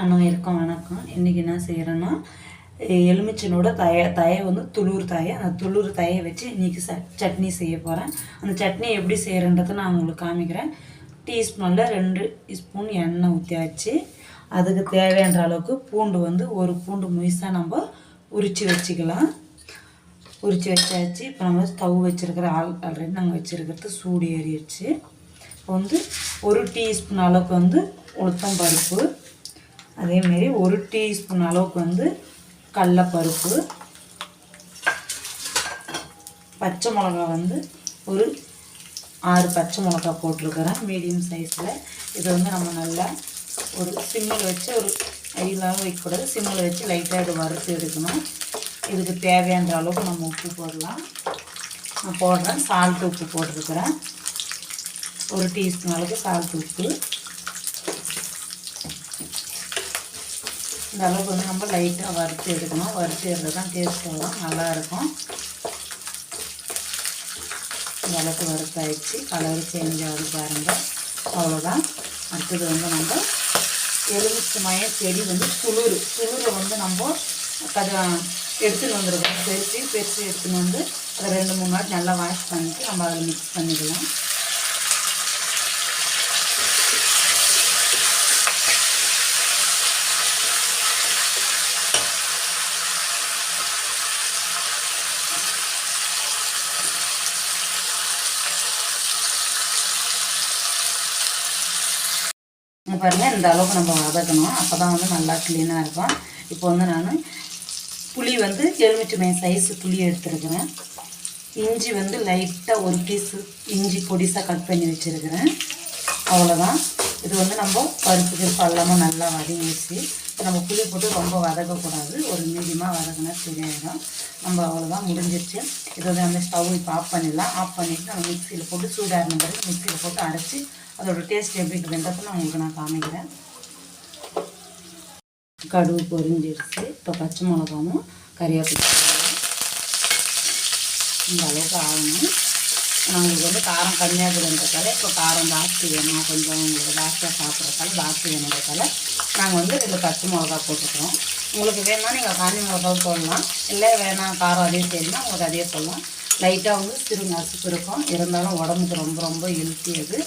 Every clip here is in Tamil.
அனைவருக்கும் வணக்கம். இன்றைக்கி என்ன செய்கிறேன்னா எலுமிச்சனோட தய தயை வந்து துளுர் தயை அந்த துளுர் தயை வச்சு இன்றைக்கி ச சட்னி செய்ய போகிறேன் அந்த சட்னி எப்படி செய்கிறன்றதை நான் உங்களுக்கு காமிக்கிறேன். டீஸ்பூனில் ரெண்டு ஸ்பூன் எண்ணெய் ஊற்றியாச்சு அதுக்கு தேவையான அளவுக்கு பூண்டு வந்து ஒரு பூண்டு முயசாக நம்ம உரித்து வச்சுக்கலாம். உரித்து வச்சாச்சு. இப்போ நம்ம ஸ்டவ் வச்சுருக்கிற ஆல் ஆல்ரெடி நாங்கள் வச்சுருக்கிறது சூடு ஏறிடுச்சு. இப்போ வந்து ஒரு டீஸ்பூன் அளவுக்கு வந்து உளுத்தம் பருப்பு. அதேமாரி ஒரு டீஸ்பூன் அளவுக்கு வந்து கடலப்பருப்பு பச்சை மிளகா வந்து ஒரு ஆறு பச்சை மிளகா போட்டிருக்கிறேன் மீடியம் சைஸில். இது வந்து நம்ம நல்லா ஒரு சிம்மில் வச்சு ஒரு ஐலாக வைக்கக்கூடாது சிம்மில் வச்சு லைட்டாக இது வறுத்து எடுக்கணும். இதுக்கு தேவையான அளவுக்கு நம்ம உப்பு போடலாம். நான் போடுறேன் சால்ட் உப்பு போட்டிருக்கிறேன். ஒரு டீஸ்பூன் அளவுக்கு சால்ட் உப்பு. இந்த அளவுக்கு வந்து நம்ம லைட்டாக வறுத்து எடுக்கணும். வறுத்து எடுத்து தான் டேஸ்ட் வரும் நல்லாயிருக்கும். இந்த அளவுக்கு வறுத்தாயிடுச்சு. கலர் சேஞ்ச் ஆகுது பாருங்கள் அவ்வளோதான் அடுத்தது வந்து நம்ம எலுமிச்சை மய செடி வந்து குளிர். குளிரை வந்து நம்ம கத எடுத்துன்னு வந்துருக்கோம் பெருசு பெருசு எடுத்துன்னு வந்து அதை ரெண்டு மூணு நாள் நல்லா வாஷ் பண்ணிவிட்டு நம்ம அதை மிக்ஸ் பண்ணிக்கலாம். இங்கே பாருங்கள் இந்த அளவுக்கு நம்ம வதக்கணும். அப்போ தான் வந்து நல்லா க்ளீனாக இருக்கும். இப்போ வந்து நான் புளி வந்து எலுமிச்சை சைஸு புளி எடுத்துருக்குறேன். இஞ்சி வந்து லைட்டாக ஒரு பீஸு இஞ்சி பொடிசாக கட் பண்ணி வச்சுருக்கிறேன். அவ்வளோதான் இது வந்து நம்ம பருப்புக்கு எல்லாமே நல்லா வதங்கிடுச்சு இப்போ நம்ம புளி போட்டு ரொம்ப வதக்கக்கூடாது. ஒரு மீடியமாக வதக்கினா சரியாயிடும். நம்ம அவ்வளோதான் முடிஞ்சிருச்சு. இது வந்து நம்ம ஸ்டவ் இப்போ ஆஃப் பண்ணிடலாம். ஆஃப் பண்ணிவிட்டு நம்ம மிக்சியில் போட்டு சூடாகின பிறகு மிக்சியில் போட்டு அரைச்சி அதோட டேஸ்ட் எப்படி இருக்குதுன்றப்ப நான் உங்களுக்கு நான் காமிக்கிறேன். கடுகு பொரிஞ்சிருச்சு. இப்போ பச்சை மிளகாவும் கறிவேப்பிலை இந்த அளவுக்கு ஆகணும். நாங்களுக்கு வந்து காரம் கம்மியாக இருக்குதுன்றதால இப்போ காரம் ஜாஸ்தி வேணும். கொஞ்சம் உங்களுக்கு ஜாஸ்தியாக சாப்பிட்றதால ஜாஸ்தி வேணுன்றதால நாங்கள் வந்து ரெண்டு பச்சை மிளகா போட்டுக்கிறோம். உங்களுக்கு வேணால் நீங்கள் காஞ்சி மிளகாவும் போடலாம். இல்லை வேணாம் காரம் அதே செய்யணும்னா உங்களுக்கு அதே போடலாம். லைட்டாக வந்து சிறு அசுப்பு இருக்கும். இருந்தாலும் உடம்புக்கு ரொம்ப ரொம்ப ஹெல்த்தி அது.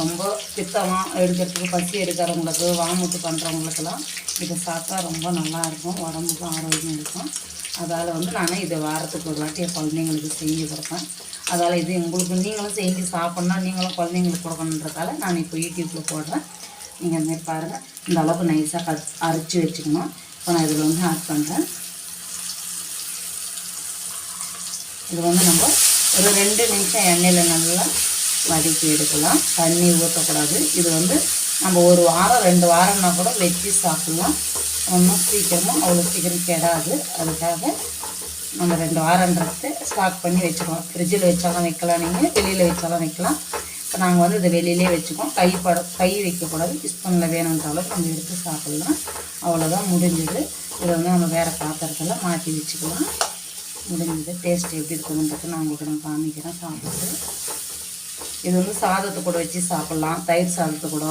ரொம்ப பித்தமாக எடுக்கிறதுக்கு பசி எடுக்கிறவங்களுக்கு வாமுத்து பண்ணுறவங்களுக்கெல்லாம் இதை சாப்பிட்டா ரொம்ப நல்லாயிருக்கும் உடம்புக்கும் ஆரோக்கியம் இருக்கும். அதால் வந்து நான் இதை வாரத்துக்கு ஒரு வாட்டி என் குழந்தைங்களுக்கு செஞ்சு கொடுப்பேன். அதால் இது உங்களுக்கு நீங்களும் செஞ்சு சாப்பிட்னா நீங்களும் குழந்தைங்களுக்கு கொடுக்கணுன்றதால நான் இப்போ யூடியூப்பில் போடுறேன். நீங்கள் அதுமாரி பாருங்கள் இந்த அளவுக்கு நைஸாக கட் அரைச்சி வச்சுக்கணும். இப்போ நான் இதில் வந்து ஆட் பண்ணுறேன் இது வந்து நம்ம ஒரு ரெண்டு நிமிஷம் எண்ணெயில் நல்லா வதக்கி எடுக்கலாம். தண்ணி ஊற்றக்கூடாது இது வந்து நம்ம ஒரு வாரம் ரெண்டு வாரம்னா கூட வச்சு சாப்பிட்லாம். ஒன்றும் சீக்கிரமாக அவ்வளோ சீக்கிரம் கெடாது. அதுக்காக நம்ம ரெண்டு வாரன்றது ஸ்டாக் பண்ணி வச்சுருவோம் ஃப்ரிட்ஜில் வச்சாலும் வைக்கலாம் நீங்கள் வெளியில் வச்சாலும் வைக்கலாம். இப்போ நாங்கள் வந்து இதை வெளியிலே வச்சுக்கோம் கை பட கை வைக்கக்கூடாது. ஸ்பூனில் வேணுன்ற அளவுக்கு எடுத்து சாப்பிட்லாம். அவ்வளோதான் முடிஞ்சது. இதை வந்து நம்ம வேறு பாத்திரத்தில் மாற்றி வச்சுக்கலாம். முடிஞ்சது. டேஸ்ட் எப்படி இருக்குதுன்றது நான் உங்களுக்கு நான் காமிக்கிறேன். சாப்பிட்டு. இது வந்து சாதத்தை கூட வச்சு சாப்பிட்லாம். தயிர் சாதத்தை கூட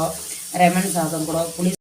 ரெமன் சாதம் கூட புளி